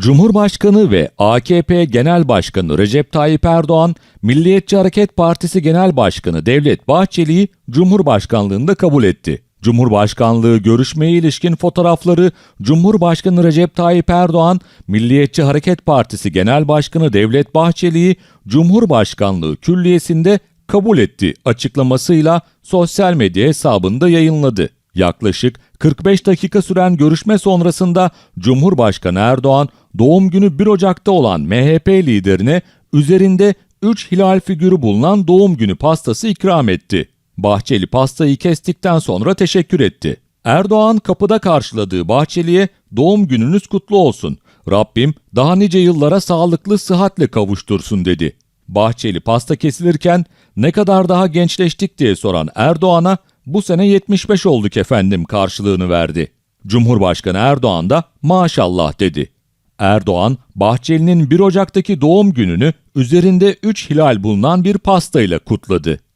Cumhurbaşkanı ve AKP Genel Başkanı Recep Tayyip Erdoğan, Milliyetçi Hareket Partisi Genel Başkanı Devlet Bahçeli'yi Cumhurbaşkanlığında kabul etti. Cumhurbaşkanlığı görüşmeye ilişkin fotoğrafları Cumhurbaşkanı Recep Tayyip Erdoğan, Milliyetçi Hareket Partisi Genel Başkanı Devlet Bahçeli'yi Cumhurbaşkanlığı Külliyesi'nde kabul etti açıklamasıyla sosyal medya hesabında yayınladı. Yaklaşık 45 dakika süren görüşme sonrasında Cumhurbaşkanı Erdoğan doğum günü 1 Ocak'ta olan MHP liderine üzerinde 3 hilal figürü bulunan doğum günü pastası ikram etti. Bahçeli pastayı kestikten sonra teşekkür etti. Erdoğan kapıda karşıladığı Bahçeli'ye doğum gününüz kutlu olsun. Rabbim daha nice yıllara sağlıklı sıhhatle kavuştursun dedi. Bahçeli pasta kesilirken ne kadar daha gençleştik diye soran Erdoğan'a bu sene 75 olduk efendim karşılığını verdi. Cumhurbaşkanı Erdoğan da maşallah dedi. Erdoğan, Bahçeli'nin 1 Ocak'taki doğum gününü üzerinde 3 hilal bulunan bir pastayla kutladı.